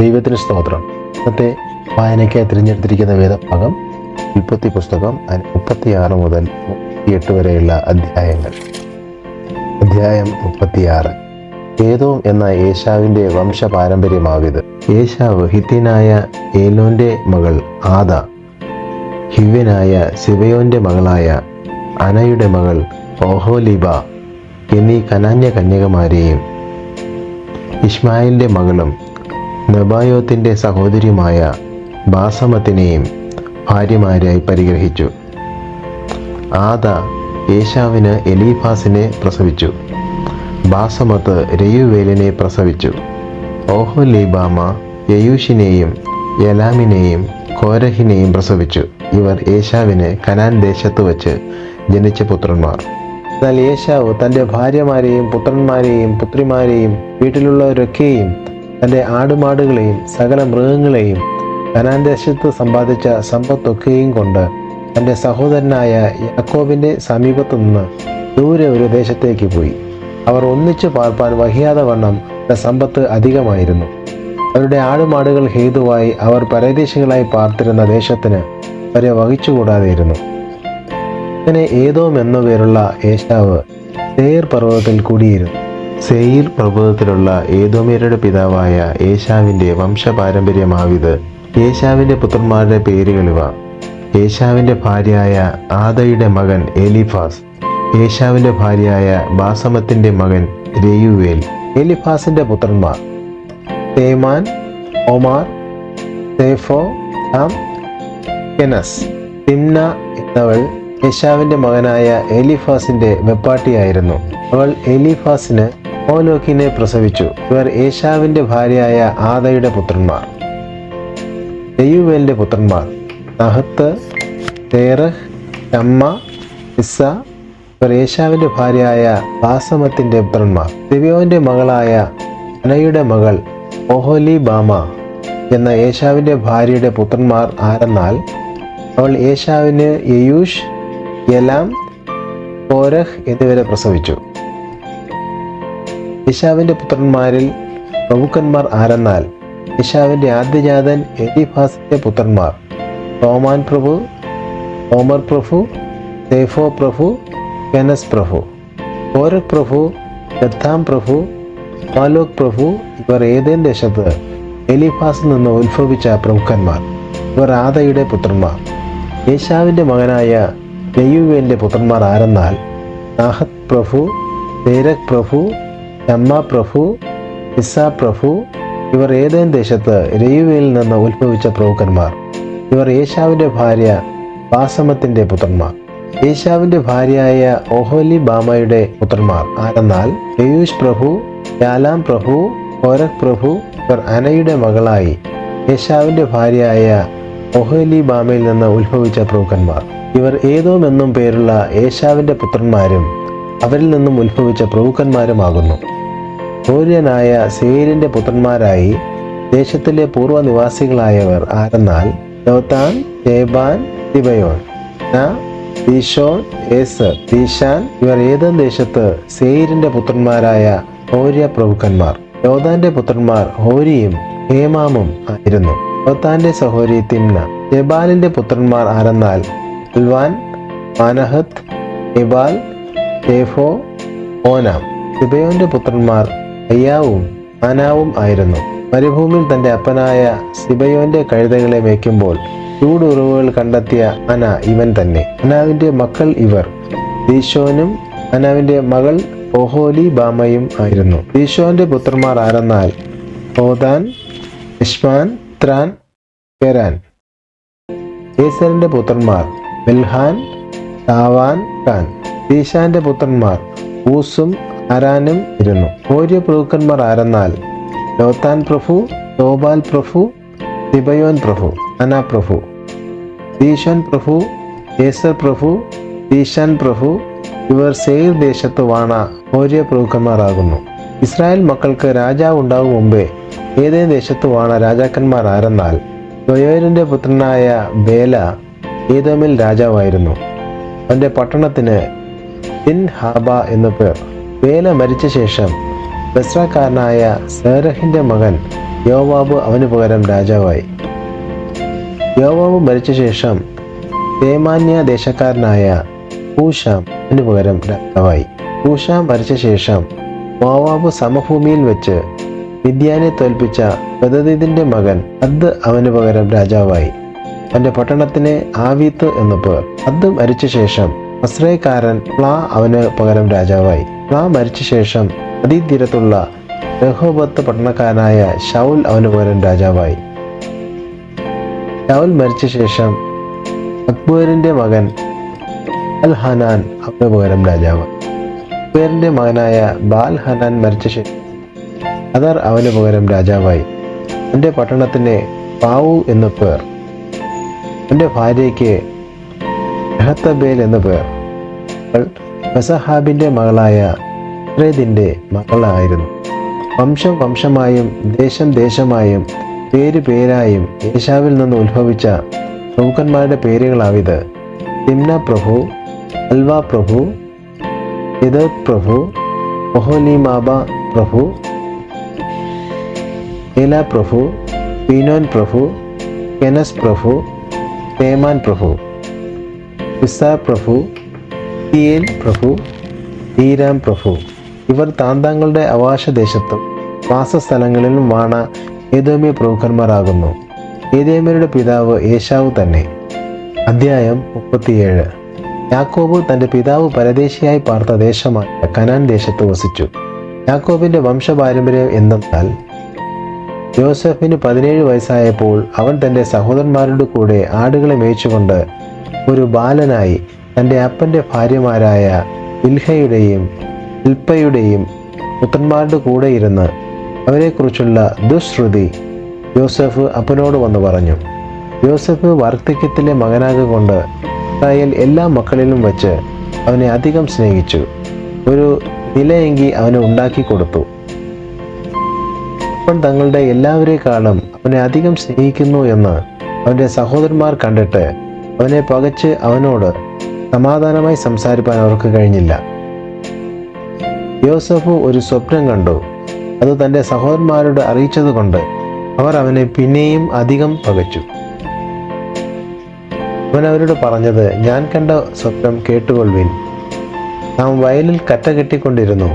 ദൈവത്തിന് സ്തോത്രം. ഇന്നത്തെ വായനയ്ക്കായി തിരഞ്ഞെടുത്തിരിക്കുന്ന വേദഭാഗം ഉൽപ്പത്തി പുസ്തകം മുപ്പത്തിയാറ് മുതൽ മുപ്പത്തിയെട്ട് വരെയുള്ള അധ്യായങ്ങൾ. അധ്യായം മുപ്പത്തിയാറ്. വേദവും എന്ന ഏശാവിന്റെ വംശ പാരമ്പര്യമാവിത് ഏശാവ് ഹിത്യനായ ഏലോന്റെ മകൾ ആദ ഹിവ്യനായ സിവയോന്റെ മകളായ അനയുടെ മകൾ ഓഹോലിബ എന്നീ കനാന്യ കന്യകമാരെയും ഇസ്മായിലിന്റെ മകളും നബായോത്തിന്റെ സഹോദരിയുമായ ബാസമത്തിനെയും ഭാര്യമാരായി പരിഗ്രഹിച്ചു. ആദ ഏശാവിന് എലീഫാസിനെ പ്രസവിച്ചു. ബാസമത്ത് രയുവേലിനെ പ്രസവിച്ചു. ഓഹോലീബാമ യയൂഷിനെയും യലാമിനെയും കോരഹിനെയും പ്രസവിച്ചു. ഇവർ ഏശാവിന് കനാൻ ദേശത്ത് വച്ച് ജനിച്ച പുത്രന്മാർ. എന്നാൽ യേശാവ് തന്റെ ഭാര്യമാരെയും പുത്രന്മാരെയും പുത്രിമാരെയും വീട്ടിലുള്ളവരൊക്കെയും തന്റെ ആടുമാടുകളെയും സകല മൃഗങ്ങളെയും കനാൻ ദേശത്ത് സമ്പാദിച്ച സമ്പത്തൊക്കെയും കൊണ്ട് തന്റെ സഹോദരനായ യാക്കോബിന്റെ സമീപത്തു നിന്ന് ദൂരെ ഒരു ദേശത്തേക്ക് പോയി. അവർ ഒന്നിച്ചു പാർപ്പാൻ വഹിയാതെ വണ്ണം അവരുടെ സമ്പത്ത് അധികമായിരുന്നു. അവരുടെ ആടുമാടുകൾ ഹേതുവായി അവർ പരദേശികളായി പാർത്തിരുന്ന ദേശത്തിന് അവരെ വഹിച്ചുകൂടാതെയിരുന്നു. അങ്ങനെ ഏതോം എന്നുപേരുള്ള പേരുള്ള ഏശാവ് സേർ പർവതത്തിൽ കൂടിയിരുന്നു. സെയിർ പർവതത്തിലുള്ള ഏതോമിയരുടെ പിതാവായ ഏശാവിന്റെ വംശപാരമ്പര്യമാവിത്. ഏശാവിന്റെ പുത്രന്മാരുടെ പേരുകളിവ. ഏശാവിന്റെ ഭാര്യയായ ആദയുടെ മകൻ എലിഫാസ്. ഏശാവിന്റെ ഭാര്യയായ ബാസമത്തിന്റെ മകൻ രയുവേൽ. എലിഫാസിന്റെ പുത്രന്മാർ. തേമാൻ ഒമാർ തേഫോ ആം കെനസ്. തിംന എന്നവൾ യേശാവിന്റെ മകനായ എലിഫാസിന്റെ വെപ്പാട്ടിയായിരുന്നു. അവൾ എലിഫാസിന് മോലോക്കിനെ പ്രസവിച്ചു. ഇവർ യേശാവിന്റെ ഭാര്യയായ ആദയുടെ പുത്രന്മാർ. ദയുവേലിന്റെ പുത്രന്മാർ. നഹത്ത് തേറഹ് ഷമ്മ ഇസ്സ ഇവർ യേശാവിന്റെ ഭാര്യയായ ബാസമത്തിന്റെ പുത്രന്മാർ. ദിവ്യോന്റെ മകളായ അനയുടെ മകൾ ഓഹോലി ബാമ എന്ന യേശാവിന്റെ ഭാര്യയുടെ പുത്രന്മാർ ആരെന്നാൽ അവൾ ഏഷാവിന് യയൂഷ് യലാം കോരഹ് എന്നിവരെ പ്രസവിച്ചു. യേശാവിന്റെ പുത്രന്മാരിൽ പ്രമുഖന്മാർ ആരെന്നാൽ ഇഷാവിന്റെ ആദ്യജാതൻ എലിഫാസിന്റെ പുത്രന്മാർ. റോമാൻ പ്രഭു ഓമർ പ്രഭു സേഫോ പ്രഭു കെനസ് പ്രഭു. ഓരക് പ്രഭു ദത്താം പ്രഭു മാലോക് പ്രഭു ഇവർ ഏതേൻ ദേശത്ത് എലിഫാസിൽ നിന്ന് ഉത്ഭവിച്ച പ്രമുഖന്മാർ ഇവർ ആദയുടെ പുത്രന്മാർ. യേശാവിന്റെ മകനായ ജയുവേന്റെ പുത്രന്മാർ ആരെന്നാൽ നാഹത് പ്രഭു തേരക് പ്രഭു ഷമ്മ പ്രഭു ഇസ പ്രഭു ഇവർ ഏതേൻ ദേശത്ത് രയുവയിൽ നിന്ന് ഉത്ഭവിച്ച പ്രഭുക്കന്മാർ. ഇവർ യേശാവിന്റെ ഭാര്യ ബാസമത്തിന്റെ പുത്രന്മാർ. യേശാവിന്റെ ഭാര്യയായ ഓഹോലി ബാമയുടെ പുത്രന്മാർ. ആരെന്നാൽ യയൂഷ് പ്രഭു യാലാം പ്രഭു ഓരക് പ്രഭു ഇവർ അനയുടെ മകളായി യേശാവിന്റെ ഭാര്യയായ ഒഹോലി ബാമയിൽ നിന്ന് ഉത്ഭവിച്ച പ്രഭുക്കന്മാർ. ഇവർ ഏതോമെന്നും പേരുള്ള യേശാവിന്റെ പുത്രന്മാരും അവരിൽ നിന്നും ഉത്ഭവിച്ച പ്രഭുക്കന്മാരുമാകുന്നു. സൂര്യനായ സേരിന്റെ പുത്രന്മാരായി ദേശത്തിലെ പൂർവനിവാസികളായവർ ആരെന്നാൽ? ലോത്താൻ ജേബാൻ തിബയോൻ ദീഷോൻ ഏസർ ദീഷാൻ ഇവർ ഏതൻ ദേശത്ത് സേരിന്റെ പുത്രന്മാരായ ഹോര്യ പ്രഭുക്കന്മാർ. ലോതാന്റെ പുത്രന്മാർ ഹോരിയും ഹേമാമും ആയിരുന്നു. ലോത്താന്റെ സഹോരി തിമ്ന. ജബാലിന്റെ പുത്രന്മാർ ആരെന്നാൽ? ഉൽവാൻ മാനഹത്ത് ഇബാൽ ഓനാം. സിബയോന്റെ പുത്രന്മാർ അയ്യാവും അനാവും ആയിരുന്നു. മരുഭൂമിയിൽ തന്റെ അപ്പനായ സിബയോന്റെ കഴുതകളെ മേയ്ക്കുമ്പോൾ ചൂടുറവുകൾ കണ്ടെത്തിയ അന ഇവൻ തന്നെ. അനാവിന്റെ മക്കൾ ഇവർ. ദീശോനും അനാവിന്റെ മകൾ ഓഹോലി ബാമയും ആയിരുന്നു. ദീശോന്റെ പുത്രന്മാർ ആരെന്നാൽ? ഓദാൻ ഇഷ്മാൻ ത്രാൻ കെരാൻ ഏസറിന്റെ പുത്രന്മാർ ബിൽഹാൻ താവാൻ ഖാൻ ദീശാന്റെ പുത്രന്മാർ ഊസും അരാനും ഇരുന്നു. മൗര്യ പ്രഭുക്കന്മാർ ആരെന്നാൽ? ലോത്താൻ പ്രഭു തോബാൽ പ്രഭു തിബയോൻ പ്രഭു അന പ്രഭു. ദീശാൻ പ്രഭു ഏസർ പ്രഭു ദീശാൻ പ്രഭു ഇവർ സേർ ദേശത്ത് വാണ മൗര്യ പ്രഭുക്കന്മാരാകുന്നു. ഇസ്രായേൽ മക്കൾക്ക് രാജാവ് ഉണ്ടാകും മുമ്പേ ഏതേ ദേശത്ത് വാണ രാജാക്കന്മാർ ആരെന്നാൽ? ദ്വയോരിന്റെ പുത്രനായ ബേല ഏതോമിൽ രാജാവായിരുന്നു. അവന്റെ പട്ടണത്തിന് ഇൻ ഹാബ എന്നു പേർ. ബേല മരിച്ച ശേഷം ബസ്രക്കാരനായ സേരഹിന്റെ മകൻ യോവാബ് അവന് പകരം രാജാവായി. യോവാബ് മരിച്ച ശേഷം തേമാന്യ ദേശക്കാരനായ ഹൂഷാം അവന് പകരം രാജാവായി. ഹൂഷാം മരിച്ച ശേഷം മോവാബ് സമഭൂമിയിൽ വെച്ച് മിദ്യാനെ തോൽപ്പിച്ച ബദദീദിന്റെ മകൻ അദ് അവന് പകരം രാജാവായി. അവന്റെ പട്ടണത്തിന് ആവീത്ത് എന്നപ്പോൾ അദ് മരിച്ച ശേഷം അസ്രയക്കാരൻ പ്ലാ അവന് പകരം രാജാവായി. പ്ലാ മരിച്ച ശേഷം നദീതീരത്തുള്ള രഹോബത്ത് പട്ടണക്കാരനായ ഷൗൽ അവന് പകരം രാജാവായി. ഷൗൽ മരിച്ച ശേഷം അക്ബറിന്റെ മകൻ അൽ ഹനാൻ അവന് പകരം രാജാവ് അക്ബറിന്റെ മകനായ ബാൽ ഹനാൻ മരിച്ച ശേഷം അദർ അവന് പകരം രാജാവായി. എന്റെ പട്ടണത്തിന് പാവു എന്ന പേർ. എന്റെ ഭാര്യയ്ക്ക് എന്നു പേർ. അവൾ മെസഹാബിന്റെ മകളായ ഇസ്രേദിന്റെ മകളായിരുന്നു. വംശം വംശമായും ദേശം ദേശമായും പേര് പേരായും ഏഷ്യാവിൽ നിന്ന് ഉത്ഭവിച്ച പ്രമുഖന്മാരുടെ പേരുകളാവിത്. തിമ്ന പ്രഭു അൽവ പ്രഭു ഇത് പ്രഭു മൊഹോലിമാബ പ്രഭു ഏല പ്രഭു പീനോൻ പ്രഭു കെനസ് പ്രഭു തേമാൻ പ്രഭു ഇസ പ്രഭു തിയേൽ പ്രഭു ഈരാം പ്രഭു. ഇവർ താന്താങ്ങളുടെ അവകാശദേശത്തും വാസസ്ഥലങ്ങളിലും വാണ ഏതോമ്യ പ്രമുഖന്മാരാകുന്നു. ഏതേമ്യരുടെ പിതാവ് യേശാവ് തന്നെ. അധ്യായം മുപ്പത്തിയേഴ്. യാക്കോബ് തന്റെ പിതാവ് പരദേശിയായി പാർത്ത ദേശമായ കനാൻ ദേശത്ത് വസിച്ചു. യാക്കോബിന്റെ വംശപാരമ്പര്യം എന്തെന്നാൽ ജോസഫിന് പതിനേഴ് വയസ്സായപ്പോൾ അവൻ തന്റെ സഹോദരന്മാരുടെ കൂടെ ആടുകളെ മേയിച്ചുകൊണ്ട് ഒരു ബാലനായി തന്റെ അപ്പന്റെ ഭാര്യമാരായ ഇൽഹയുടെയും ഇൽപ്പയുടെയും പുത്രന്മാരുടെ കൂടെ ഇരുന്ന് അവരെക്കുറിച്ചുള്ള ദുശ്രുതി യോസഫ് അപ്പനോട് വന്ന് പറഞ്ഞു. യോസഫ് വാർദ്ധക്യത്തിലെ മകനാകൊണ്ട് ഇസ്രായേൽ എല്ലാ മക്കളിലും വച്ച് അവനെ അധികം സ്നേഹിച്ചു. ഒരു നിലയെങ്കി അവന് ഉണ്ടാക്കി കൊടുത്തു. അപ്പൻ തങ്ങളുടെ എല്ലാവരെക്കാളും അവനെ അധികം സ്നേഹിക്കുന്നു എന്ന് അവന്റെ സഹോദരന്മാർ കണ്ടിട്ട് അവനെ പകച്ച് അവനോട് സമാധാനമായി സംസാരിപ്പാൻ അവർക്ക് കഴിഞ്ഞില്ല. യോസഫ് ഒരു സ്വപ്നം കണ്ടു. അത് തന്റെ സഹോദരന്മാരോട് അറിയിച്ചതുകൊണ്ട് അവർ അവനെ പിന്നെയും അധികം പകച്ചു. അവൻ അവരോട് പറഞ്ഞത് ഞാൻ കണ്ട സ്വപ്നം കേട്ടുകൊള്ളുവിൻ. നാം വയലിൽ കറ്റ കെട്ടിക്കൊണ്ടിരുന്നു.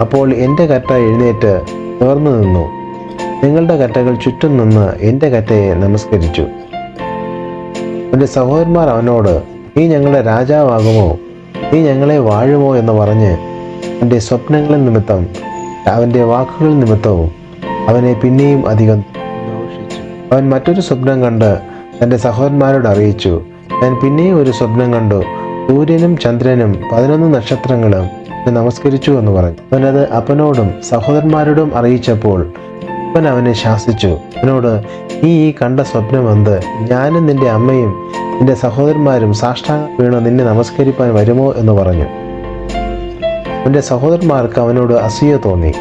അപ്പോൾ എന്റെ കറ്റ എഴുന്നേറ്റ് നിവർന്നു നിന്നു. നിങ്ങളുടെ കറ്റകൾ ചുറ്റും നിന്ന് എന്റെ കറ്റയെ നമസ്കരിച്ചു. എന്റെ സഹോദരന്മാർ അവനോട് നീ ഞങ്ങളുടെ രാജാവാകുമോ? നീ ഞങ്ങളെ വാഴുമോ എന്ന് പറഞ്ഞ് അവന്റെ സ്വപ്നങ്ങളിൽ നിമിത്തം അവന്റെ വാക്കുകൾ നിമിത്തവും അവനെ പിന്നെയും അധികം അവൻ മറ്റൊരു സ്വപ്നം കണ്ട് തന്റെ സഹോദരന്മാരോട് അറിയിച്ചു. ഞാൻ പിന്നെയും ഒരു സ്വപ്നം കണ്ടു. സൂര്യനും ചന്ദ്രനും പതിനൊന്ന് നക്ഷത്രങ്ങളും നമസ്കരിച്ചു എന്ന് പറഞ്ഞു. അവനത് അപ്പനോടും സഹോദരന്മാരോടും അറിയിച്ചപ്പോൾ അപ്പൻ അവനെ ശാസിച്ചു. അവനോട് നീ ഈ കണ്ട സ്വപ്നം എന്ത്? ഞാനും നിന്റെ അമ്മയും നിന്റെ സഹോദരന്മാരും സാഷ്ടാംഗം വീണ് നിന്നെ നമസ്കരിപ്പാൻ വരുമോ എന്ന് പറഞ്ഞു. അവന്റെ സഹോദരന്മാർക്ക് അവനോട് അസൂയ തോന്നി.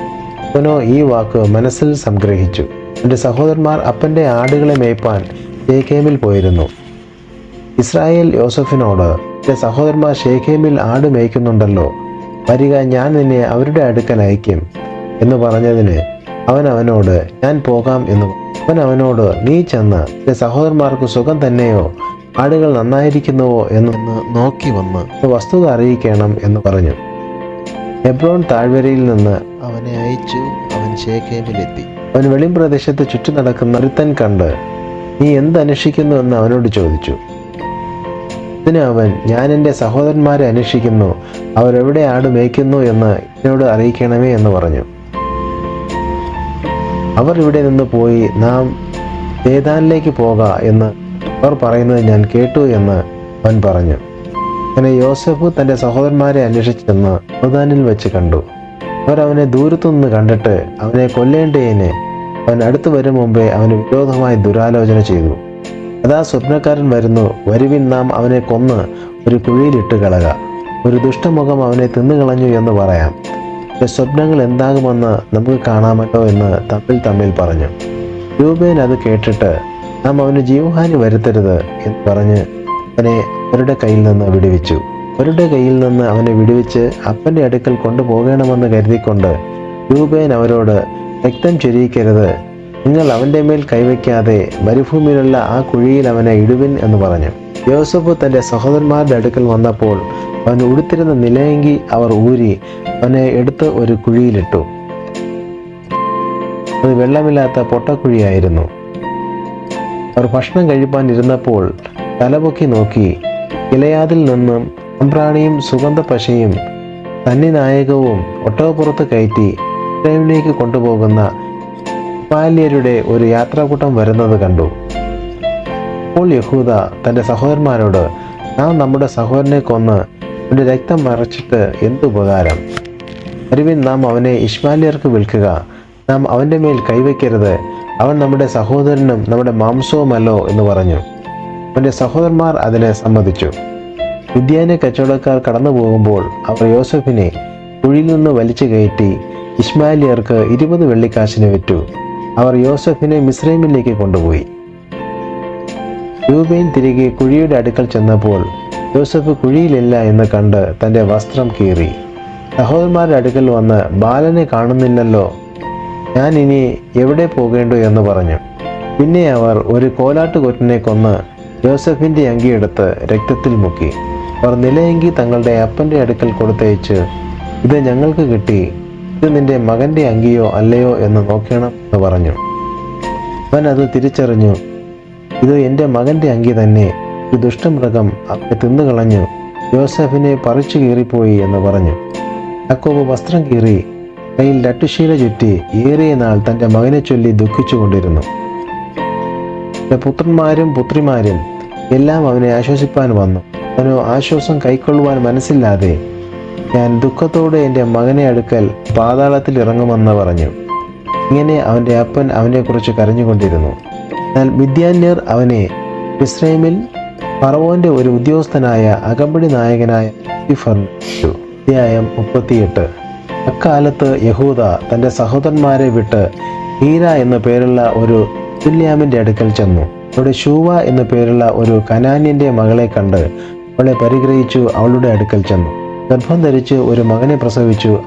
അവനോ ഈ വാക്ക് മനസ്സിൽ സംഗ്രഹിച്ചു. എന്റെ സഹോദരന്മാർ അപ്പന്റെ ആടുകളെ മേയ്പ്പാൻ ഷേഖേമിൽ പോയിരുന്നു. ഇസ്രായേൽ യോസഫിനോട് എന്റെ സഹോദരന്മാർ ഷേഖേമിൽ ആട് മേയ്ക്കുന്നുണ്ടല്ലോ. വരിക ഞാൻ നിന്നെ അവരുടെ അടുക്കൽ അയക്കും എന്ന് പറഞ്ഞതിന് അവൻ അവനോട് ഞാൻ പോകാം എന്ന് അവൻ അവനോട് നീ ചെന്ന് എന്റെ സഹോദരന്മാർക്ക് സുഖം തന്നെയോ? ആടുകൾ നന്നായിരിക്കുന്നുവോ എന്നൊന്ന് നോക്കി വന്ന് വസ്തുത അറിയിക്കണം എന്ന് പറഞ്ഞു. എബ്രോൺ താഴ്വരയിൽ നിന്ന് അവനെ അയച്ചു. അവൻ ഷേഖേമിലെത്തി അവൻ വെളിം പ്രദേശത്ത് ചുറ്റി നടക്കുന്ന ഒരുത്തൻ കണ്ട് നീ എന്ത് അന്വേഷിക്കുന്നു എന്ന് അവനോട് ചോദിച്ചു. ഇതിന് അവൻ ഞാൻ എന്റെ സഹോദരന്മാരെ അന്വേഷിക്കുന്നു. അവരെവിടെ ആട് മേയ്ക്കുന്നു എന്ന് എന്നോട് അറിയിക്കണമേ എന്ന് പറഞ്ഞു. അവർ ഇവിടെ നിന്ന് പോയി നാം ഏതാനിലേക്ക് പോകാം? എന്ന് അവർ പറയുന്നത് ഞാൻ കേട്ടു എന്ന് അവൻ പറഞ്ഞു. അങ്ങനെ യോസഫ് തന്റെ സഹോദരന്മാരെ അന്വേഷിച്ചെന്ന് യോദാനിൽ വെച്ച് കണ്ടു. അവർ അവനെ ദൂരത്തുനിന്ന് കണ്ടിട്ട് അവനെ കൊല്ലേണ്ടതിന് അവൻ അടുത്തു വരും മുമ്പേ അവന് വിരോധമായി ദുരാലോചന ചെയ്തു. അതാ സ്വപ്നക്കാരൻ വരുന്നു വരുവിൻ നാം അവനെ കൊന്ന് ഒരു കുഴിയിലിട്ട് കളക. ഒരു ദുഷ്ടമുഖം അവനെ തിന്നുകളഞ്ഞു എന്ന് പറയാം. സ്വപ്നങ്ങൾ എന്താകുമെന്ന് നമുക്ക് കാണാമല്ലോ എന്ന് തമ്മിൽ തമ്മിൽ പറഞ്ഞു. രൂപേൻ അത് കേട്ടിട്ട് നാം അവന് ജീവഹാനി വരുത്തരുത് എന്ന് പറഞ്ഞ് അവനെ അവരുടെ കയ്യിൽ നിന്ന് വിടുവിച്ചു. അവരുടെ കയ്യിൽ നിന്ന് അവനെ വിടുവിച്ച് അപ്പന്റെ അടുക്കൽ കൊണ്ടുപോകണമെന്ന് കരുതിക്കൊണ്ട് രൂപേൻ അവരോട് രക്തം ചൊരിയിക്കരുത്. നിങ്ങൾ അവന്റെ മേൽ കൈവയ്ക്കാതെ മരുഭൂമിയിലുള്ള ആ കുഴിയിൽ അവനെ ഇടുവിൻ എന്ന് പറഞ്ഞു. യോസഫ് തന്റെ സഹോദരന്മാരുടെ അടുക്കൽ വന്നപ്പോൾ അവൻ ഉടുത്തിരുന്ന നിലയെങ്കി അവർ ഊരി അവനെ എടുത്ത് ഒരു കുഴിയിലിട്ടു. അത് വെള്ളമില്ലാത്ത പൊട്ടക്കുഴിയായിരുന്നു. അവർ ഭക്ഷണം കഴിപ്പാൻ ഇരുന്നപ്പോൾ തലപൊക്കി നോക്കി ഇലയാതിൽ നിന്നും അമ്പ്രാണിയും സുഗന്ധ പശയും തന്നിനായകവും ഒട്ടകപ്പുറത്ത് കയറ്റി ഇസ്രായേലിലേക്ക് കൊണ്ടുപോകുന്ന ഇസ്മാലിയരുടെ ഒരു യാത്രാകൂട്ടം വരുന്നത് കണ്ടു. അപ്പോൾ യഹൂദ തന്റെ സഹോദരന്മാരോട് നാം നമ്മുടെ സഹോദരനെ കൊന്ന് അവന്റെ രക്തം മറച്ചിട്ട് എന്ത് ഉപകാരം? അരുവിൻ നാം അവനെ ഇസ്മാലിയർക്ക് വിൽക്കുക. നാം അവന്റെ മേൽ കൈവയ്ക്കരുത്. അവൻ നമ്മുടെ സഹോദരനും നമ്മുടെ മാംസവുമല്ലോ എന്ന് പറഞ്ഞു. അവന്റെ സഹോദരന്മാർ അതിനെ സമ്മതിച്ചു. വിദ്യാനെ കച്ചവടക്കാർ കടന്നു പോകുമ്പോൾ അവർ യോസഫിനെ കുഴിയിൽ നിന്ന് വലിച്ചു കയറ്റി ഇസ്മാലിയർക്ക് ഇരുപത് വെള്ളിക്കാശിന് വിറ്റു. അവർ യോസഫിനെ മിസ്രൈമിലേക്ക് കൊണ്ടുപോയി. രൂപയും തിരികെ കുഴിയുടെ അടുക്കൽ ചെന്നപ്പോൾ യോസഫ് കുഴിയിലില്ല എന്ന് കണ്ട് തന്റെ വസ്ത്രം കീറി. സഹോദരന്മാരുടെ അടുക്കൽ വന്ന് ബാലനെ കാണുന്നില്ലല്ലോ ഞാൻ ഇനി എവിടെ പോകേണ്ടു എന്ന് പറഞ്ഞു. പിന്നെ അവർ ഒരു കോലാട്ടുകൊറ്റനെ കൊന്ന് ജോസഫിന്റെ അങ്കിയെടുത്ത് രക്തത്തിൽ മുക്കി. അവർ നിലയങ്കി തങ്ങളുടെ അപ്പന്റെ അടുക്കൽ കൊടുത്തയച്ച് ഇത് ഞങ്ങൾക്ക് കിട്ടി. ഇത് നിന്റെ മകന്റെ അങ്കിയോ അല്ലയോ എന്ന് നോക്കണം എന്ന് പറഞ്ഞു. അവൻ അത് തിരിച്ചറിഞ്ഞു. ഇത് എന്റെ മകന്റെ അങ്കി തന്നെ. ഈ ദുഷ്ടമൃഗം അവനെ തിന്നുകളഞ്ഞു. ജോസഫിനെ പറിച്ചു കീറിപ്പോയി എന്ന് പറഞ്ഞു. യാക്കോബ് വസ്ത്രം കീറി കയ്യിൽ ലട്ടുശീല ചുറ്റി ഏറിയ നാൾ തന്റെ മകനെ ചൊല്ലി ദുഃഖിച്ചുകൊണ്ടിരുന്നു തന്റെ പുത്രന്മാരും പുത്രിമാരും എല്ലാം അവനെ ആശ്വസിപ്പാൻ വന്നു. അവനു ആശ്വാസം കൈക്കൊള്ളുവാൻ മനസ്സില്ലാതെ ഞാൻ ദുഃഖത്തോടെ എന്റെ മകനെ അടുക്കൽ പാതാളത്തിൽ ഇറങ്ങുമെന്ന് പറഞ്ഞു. ഇങ്ങനെ അവന്റെ അപ്പൻ അവനെക്കുറിച്ച് കരഞ്ഞുകൊണ്ടിരുന്നു. എന്നാൽ വിദ്യാന്യർ അവനെ ഇസ്രൈമിൽ ഫറവോന്റെ ഒരു ഉദ്യോഗസ്ഥനായ അകമ്പടി നായകനായ അധ്യായം മുപ്പത്തിയെട്ട്. അക്കാലത്ത് യഹൂദ തന്റെ സഹോദരന്മാരെ വിട്ട് ഹീര എന്ന പേരുള്ള ഒരു തുല്യാമിന്റെ അടുക്കൽ ചെന്നു. അവിടെ ഷൂവ എന്ന പേരുള്ള ഒരു കനാന്യന്റെ മകളെ കണ്ട് അവളെ പരിഗ്രഹിച്ചു അവളുടെ അടുക്കൽ ചെന്നു. ഗർഭം ധരിച്ച് ഒരു മകനെ പ്രസവിച്ചു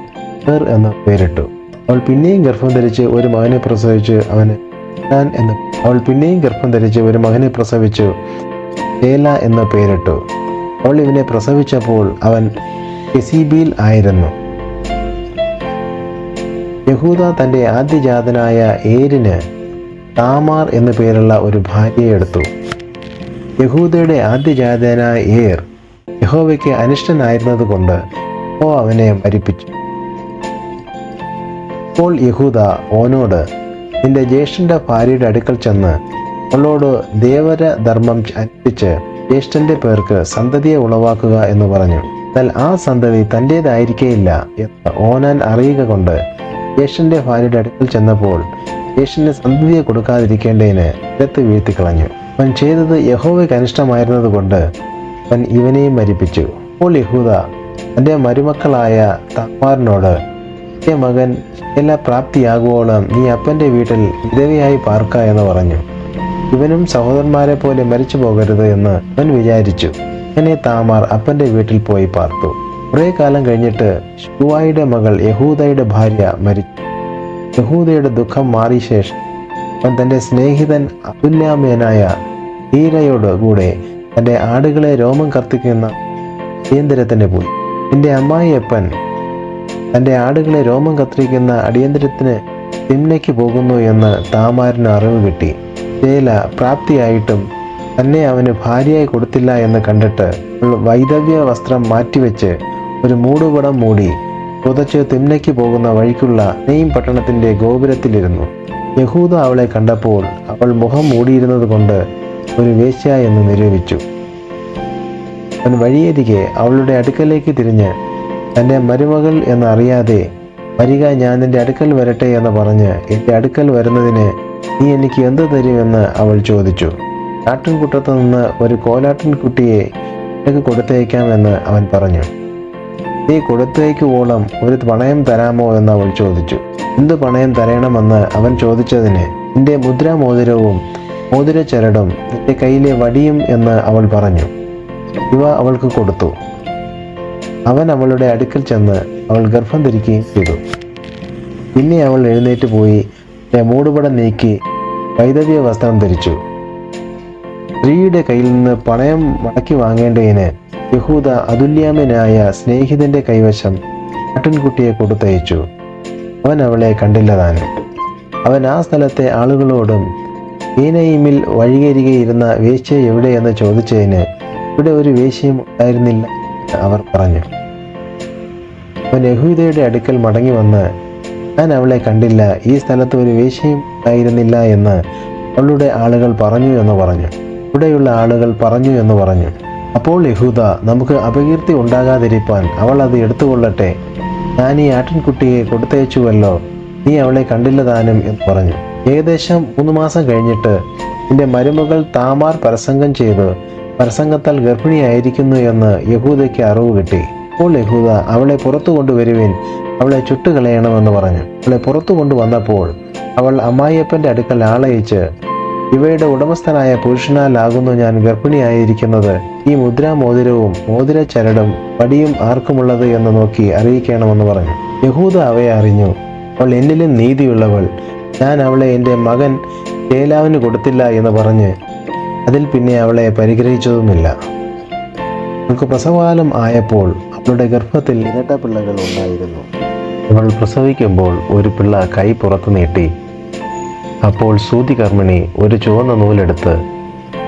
ഹെർ എന്ന് പേരിട്ടു. അവൾ പിന്നെയും ഗർഭം ധരിച്ച് ഒരു മകനെ പ്രസവിച്ച് അവന് ഞാൻ എന്ന് അവൾ പിന്നെയും ഗർഭം ധരിച്ച് ഒരു മകനെ പ്രസവിച്ചു ഏല എന്ന് പേരിട്ടു. അവൾ ഇവനെ പ്രസവിച്ചപ്പോൾ അവൻ കെസിബിയിൽ ആയിരുന്നു. യഹൂദ തന്റെ ആദ്യജാതനായ ഏരിന് താമാർ എന്നു പേരുള്ള ഒരു ഭാര്യയെ എടുത്തു. യഹൂദയുടെ ആദ്യജാതനായ ഏർ യഹോവയ്ക്ക് അനിഷ്ടനായിരുന്നതുകൊണ്ട് ഓ അവനെ മരിപ്പിച്ചു. അപ്പോൾ യഹൂദ ഓനോട് നിന്റെ ജ്യേഷ്ഠന്റെ ഭാര്യയുടെ അടുക്കൽ ചെന്ന് അവളോട് ദേവര ധർമ്മം അനുഷ്ഠിച്ച് ജ്യേഷ്ഠന്റെ പേർക്ക് സന്തതിയെ ഉളവാക്കുക എന്ന് പറഞ്ഞു. എന്നാൽ ആ സന്തതി തന്റേതായിരിക്കേയില്ല എന്ന് ഓനാൻ അറിയുക കൊണ്ട് ജ്യേഷ്ഠന്റെ ഭാര്യയുടെ അടുക്കൽ ചെന്നപ്പോൾ യേശുവിന് സന്തതിയെ കൊടുക്കാതിരിക്കേണ്ടതിന് നിലത്ത് വീഴ്ത്തിക്കളഞ്ഞു അവൻ ചെയ്തത് യഹോവയ്ക്ക് അനിഷ്ടമായിരുന്നതുകൊണ്ട് അവൻ ഇവനെയും മരിപ്പിച്ചു. അപ്പോൾ യഹൂദ തന്റെ മരുമക്കളായ താമാറിനോട് എന്റെ മകൻ എല്ലാ പ്രാപ്തിയാകുവോളം നീ അപ്പന്റെ വീട്ടിൽ വിധവയായി പാർക്ക എന്ന് പറഞ്ഞു. ഇവനും സഹോദരന്മാരെ പോലെ മരിച്ചു പോകരുത് എന്ന് അവൻ വിചാരിച്ചു. അങ്ങനെ താമാർ അപ്പന്റെ വീട്ടിൽ പോയി പാർത്തു. കുറേ കാലം കഴിഞ്ഞിട്ട് ഷുവായുടെ മകൾ യഹൂദയുടെ ഭാര്യ മരിച്ചു. യഹൂദയുടെ ദുഃഖം മാറിയ ശേഷം അവൻ തന്റെ സ്നേഹിതൻ അതുല്യാമയനായ ഹീരയോട് കൂടെ തന്റെ ആടുകളെ രോമം കത്തിക്കുന്ന അടിയന്തരത്തിന് പോയി. എന്റെ അമ്മായിയപ്പൻ തന്റെ ആടുകളെ രോമം കത്തിരിക്കുന്ന അടിയന്തരത്തിന് തിമ്നയ്ക്ക് പോകുന്നു എന്ന് താമാരന് അറിവ് കിട്ടി. ചേല പ്രാപ്തിയായിട്ടും തന്നെ അവന് ഭാര്യയായി കൊടുത്തില്ല എന്ന് കണ്ടിട്ട് വൈദവ്യ വസ്ത്രം മാറ്റിവെച്ച് ഒരു മൂടുപടം മൂടി പുതച്ച് തിമ്നയ്ക്ക് പോകുന്ന വഴിക്കുള്ള നെയ്യും പട്ടണത്തിന്റെ ഗോപുരത്തിലിരുന്നു. യഹൂദ അവളെ കണ്ടപ്പോൾ അവൾ മുഖം മൂടിയിരുന്നത് കൊണ്ട് ഒരു വേശ്യ എന്ന് നിരൂപിച്ചു. അവൻ വഴിയരികെ അവളുടെ അടുക്കലേക്ക് തിരിഞ്ഞ് തന്റെ മരുമകൾ എന്നറിയാതെ വരിക ഞാൻ നിന്റെ അടുക്കൽ വരട്ടെ എന്ന് പറഞ്ഞ് എന്റെ അടുക്കൽ വരുന്നതിന് നീ എനിക്ക് എന്ത് തരുമെന്ന് അവൾ ചോദിച്ചു. ആട്ടിൻകുട്ടത്തു നിന്ന് ഒരു കോലാട്ടിൻ കുട്ടിയെ നിനക്ക് കൊടുത്തേക്കാമെന്ന് അവൻ പറഞ്ഞു. നീ ഓളം ഒരു പണയം തരാമോ എന്ന് അവൾ ചോദിച്ചു. എന്ത് പണയം തരണമെന്ന് അവൻ ചോദിച്ചതിന് നിന്റെ മുദ്രാമോതിരവും മോതിരച്ചരടും നിന്റെ കയ്യിലെ വടിയും എന്ന് അവൾ പറഞ്ഞു. ഇവ അവൾക്ക് കൊടുത്തു. അവൻ അവളുടെ അടുക്കൽ ചെന്ന് അവൾ ഗർഭം ധരിക്കുകയും ചെയ്തു. പിന്നെ അവൾ എഴുന്നേറ്റ് പോയി മൂടുപടം നീക്കി വൈദവ്യ വസ്ത്രം ധരിച്ചു. സ്ത്രീയുടെ കയ്യിൽ നിന്ന് പണയം മടക്കി വാങ്ങേണ്ടതിന് യഹൂദ അതുല്യാമനായ സ്നേഹിതന്റെ കൈവശം ആട്ടിൻകുട്ടിയെ കൊടുത്തയച്ചു. അവൻ അവളെ കണ്ടില്ലതാനും. അവൻ ആ സ്ഥലത്തെ ആളുകളോടും ഈനയിമിൽ വഴികരികയിരുന്ന വേശ്യ എവിടെയെന്ന് ചോദിച്ചതിന് ഇവിടെ ഒരു വേശ്യയും ഉണ്ടായിരുന്നില്ല അവർ പറഞ്ഞു. അവൻ യഹൂദയുടെ അടുക്കൽ മടങ്ങി വന്ന് ഞാൻ അവളെ കണ്ടില്ല. ഈ സ്ഥലത്ത് ഒരു വേശ്യയും ഉണ്ടായിരുന്നില്ല എന്ന് അവളുടെ ആളുകൾ പറഞ്ഞു എന്ന് പറഞ്ഞു. ഇവിടെയുള്ള ആളുകൾ പറഞ്ഞു എന്ന് പറഞ്ഞു. അപ്പോൾ യഹൂദ നമുക്ക് അപകീർത്തി ഉണ്ടാകാതിരിപ്പാൻ അവൾ അത് എടുത്തുകൊള്ളട്ടെ. ഞാൻ ഈ ആട്ടിൻകുട്ടിയെ കൊടുത്തയച്ചുവല്ലോ. നീ അവളെ കണ്ടില്ല താനും എന്ന് പറഞ്ഞു. ഏകദേശം മൂന്ന് മാസം കഴിഞ്ഞിട്ട് നിന്റെ മരുമകൾ താമാർ പരസംഗം ചെയ്ത് പരസംഗത്താൽ ഗർഭിണിയായിരിക്കുന്നു എന്ന് യഹൂദയ്ക്ക് അറിവ് കിട്ടി. അപ്പോൾ യഹൂദ അവളെ പുറത്തു കൊണ്ടുവരുവിൻ അവളെ ചുട്ടുകളയണമെന്ന് പറഞ്ഞു. അവളെ പുറത്തു കൊണ്ടുവന്നപ്പോൾ അവൾ അമ്മായിയപ്പന്റെ അടുക്കൽ ആളയച്ച് ഇവയുടെ ഉടമസ്ഥനായ പുരുഷനാലാകുന്നു ഞാൻ ഗർഭിണിയായിരിക്കുന്നത്. ഈ മുദ്രാമോതിരവും മോതിരച്ചരടും പടിയും ആർക്കുമുള്ളത് എന്ന് നോക്കി അറിയിക്കണമെന്ന് പറഞ്ഞു. യഹൂദ അവയെ അറിഞ്ഞു. അവൾ എന്നിലും നീതിയുള്ളവൾ. ഞാൻ അവളെ എന്റെ മകൻ ചേലാവിന് കൊടുത്തില്ല എന്ന് പറഞ്ഞ് അതിൽ പിന്നെ അവളെ പരിഗ്രഹിച്ചതുമില്ല. അവൾക്ക് പ്രസവകാലം ആയപ്പോൾ അവളുടെ ഗർഭത്തിൽ ഇരട്ട പിള്ളകൾ ഉണ്ടായിരുന്നു. അവൾ പ്രസവിക്കുമ്പോൾ ഒരു പിള്ള കൈ പുറത്തു നീട്ടി അപ്പോൾ സൂതികർമ്മിണി ഒരു ചുവന്ന നൂലെടുത്ത്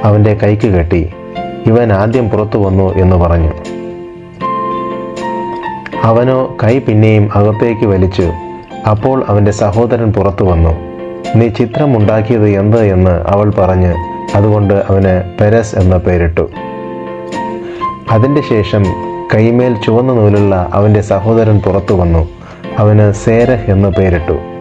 അവന്റെ കൈക്ക് കെട്ടി ഇവൻ ആദ്യം പുറത്തു വന്നു എന്ന് പറഞ്ഞു. അവനോ കൈ പിന്നെയും അകത്തേക്ക് വലിച്ചു. അപ്പോൾ അവന്റെ സഹോദരൻ പുറത്തു വന്നു. നീ ചിത്രം ഉണ്ടാക്കിയത് എന്ത്? എന്ന് അവൾ പറഞ്ഞ് അതുകൊണ്ട് അവന് പെരസ് എന്ന പേരിട്ടു. അതിന്റെ ശേഷം കൈമേൽ ചുവന്ന നൂലുള്ള അവന്റെ സഹോദരൻ പുറത്തു വന്നു. അവന് സേരഹ് എന്ന് പേരിട്ടു.